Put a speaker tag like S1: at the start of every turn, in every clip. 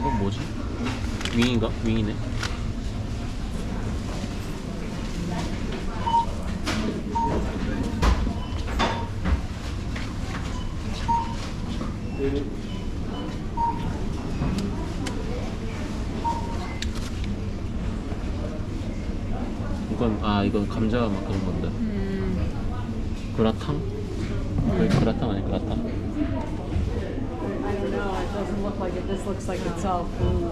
S1: 이건 뭐지? 윙인가? 윙이네. 이건 아 이건 감자 막 그런 건데.
S2: 음,
S1: 그라탕? 거의 그라탕 아니 그라탕?
S2: Doesn't look like it. This looks like it's all food.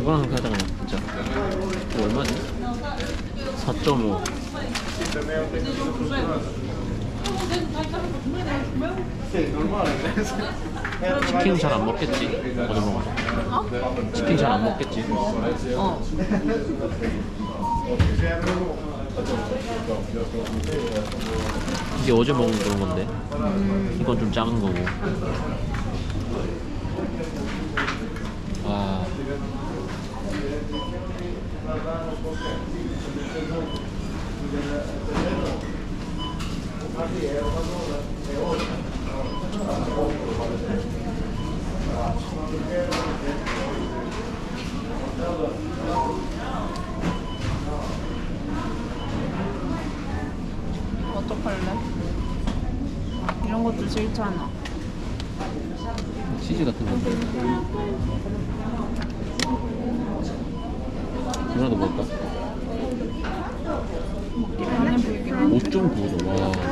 S1: 이거랑 하자 그냥 진짜. 이거 얼마지? 4.5. 치킨 잘 안 먹겠지? 어제 먹어. 치킨 잘 안 먹겠지?
S2: 어.
S1: 이게 어제 먹은 그런 건데. 이건 좀 작은 거고. 와.
S2: 어떡할래? 이런 것도 싫잖아.
S1: 치즈 같은 건데. 누나도 먹을까?
S2: 많이 보이긴 한데.
S1: 5.9도 와.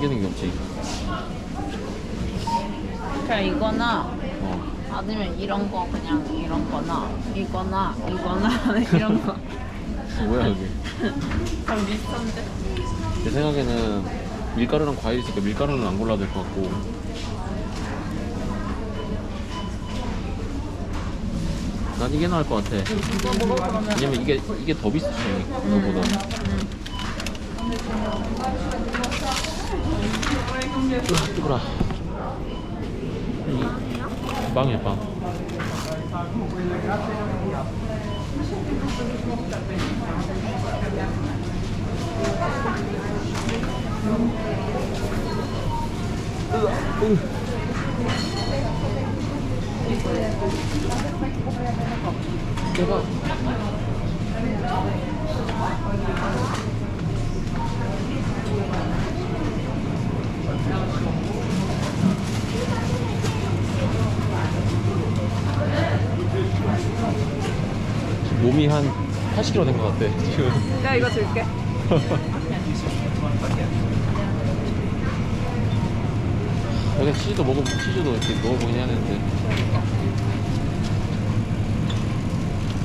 S1: 땡기는 게 없지.
S2: 그냥 이거나
S1: 어.
S2: 아니면 이런 거 그냥 이런 거나 이거나 이거나 이런 거.
S1: 뭐야 여기?
S2: 다 비슷한데?
S1: 제 생각에는 밀가루랑 과일 있으니까 밀가루는 안 골라도 될 것 같고. 난 이게 나을 것 같아.
S2: 이거 먹어 그러면.
S1: 왜냐면 이게 이게 더 비싸 이거보다. 으아, 뜨거 라. 이 빵이야 빵. 대박. 몸이 한 80kg 된 것 같아 지금.
S2: 내가 이거 줄게.
S1: 여기 치즈도 먹어 치즈도 이렇게 넣어보긴 해야 되는데.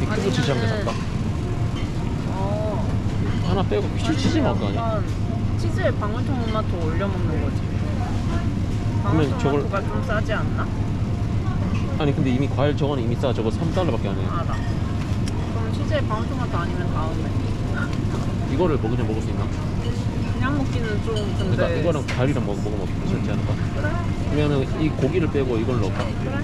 S1: 이 크고 치즈 한개 살까?
S2: 어.
S1: 하나 빼고 퀴즈 치즈 먹을 거 아니야?
S2: 약간 치즈에 방울토 마토 올려 먹는 거지.
S1: 그러면 저걸-
S2: 좀 싸지 않나?
S1: 아니 근데 이미 과일 저거는 이미 싸 저거 3달러밖에 안 해.
S2: 알아. 치즈에 방울토마토 아니면 다음에.
S1: 이거를 뭐 그냥 먹을 수 있나?
S2: 그냥 먹기는 좀 근데.
S1: 그러니까 이거랑 과일이랑 먹, 먹으면 괜찮지 않을까?
S2: 그래
S1: 그러면은 이 고기를 빼고 이걸 넣을까?
S2: 그래.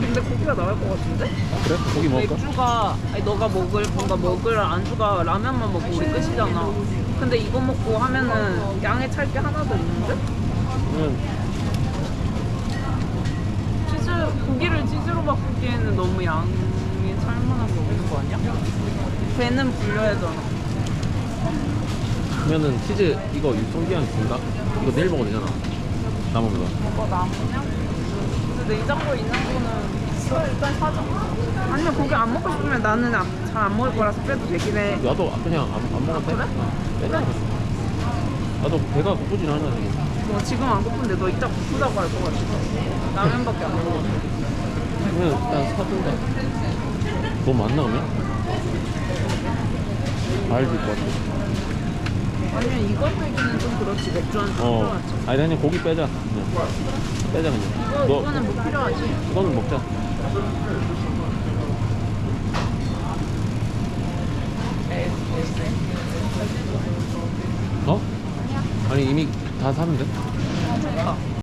S2: 근데 고기가 나을 것 같은데?
S1: 아, 그래? 고기 먹을까?
S2: 맥주가 아니 너가 먹을 뭔가 먹을 안주가 라면만 먹고 우리 끝이잖아. 근데 이거 먹고 하면은 양에 찰 게 하나도 없는데?
S1: 그러면
S2: 치즈 고기를 치즈로 바꾸기에는 너무 양 이 찰만한 게 없는 거 아니야? 배는 불려야 되잖아.
S1: 그러면은 치즈 이거 유통기한 긴가? 이거 내일 먹어도 되잖아. 남은 거.
S2: 뭐가 남으냐? 근데 냉장고에 있는 거는 있어 일단 사자. 아니면 고기 안 먹고 싶으면 나는 잘 안 먹을 거라서 빼도 되긴 해.
S1: 나도 그냥 안, 안 먹어도 돼?
S2: 그래?
S1: 어, 빼자. 나도 배가 고프진 않아. 지금.
S2: 뭐 지금 안 고픈데 너 이따 고프다고 할것 같아. 라면밖에 안 먹어.
S1: 그러면 일단 사든 많나 그러면? 과일 줄것 같아.
S2: 아니면 이걸 빼기는 좀 그렇지 맥주 한잔
S1: 어.
S2: 필요하지
S1: 아니 그냥 고기 빼자. 그냥. 빼자 그냥.
S2: 이거,
S1: 너
S2: 이거는 뭐 필요하지?
S1: 이거는 먹자. 어? 아니 이미 다 샀는데?
S2: 좋다